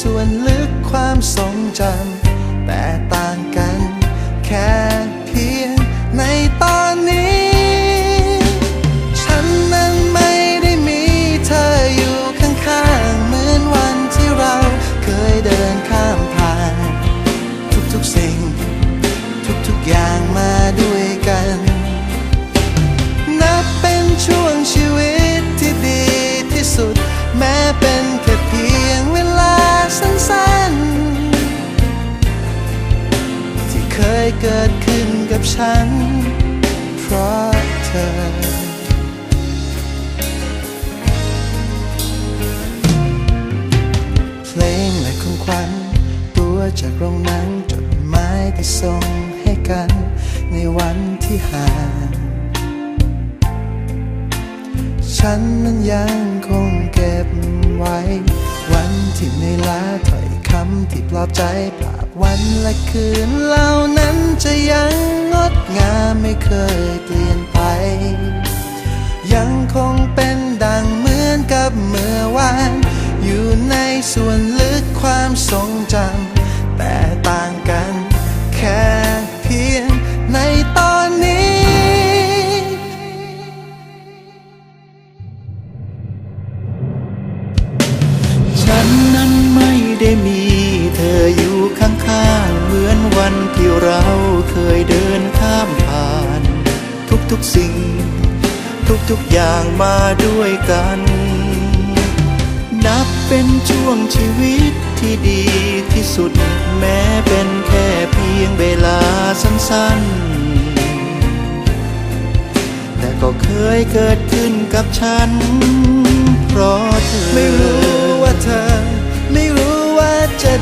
ส่วนลึกความทรงจำ เกิดขึ้นกับฉัน เพราะเธอ เพลงและของขวัญตัวจากโรงหนังจดหมายที่ส่งให้กัน ในวันที่ห่างฉันนั้นยังคงเก็บไว้ วันที่ในอยล้าถอยำที่ปลอบใจภาพวันและคืนเหล่านั้นจะยังงดงามไม่เคยเปลี่ยน ได้มีเธออยู่ข้างๆ เหมือนวันที่เราเคยเดินข้ามผ่าน ทุกๆสิ่ง ทุกๆอย่างมาด้วยกัน นับเป็นช่วงชีวิตที่ดีที่สุดแม้เป็นแค่เพียงเวลาสั้นๆ แต่ก็เคยเกิดขึ้นกับฉัน เพราะเธอ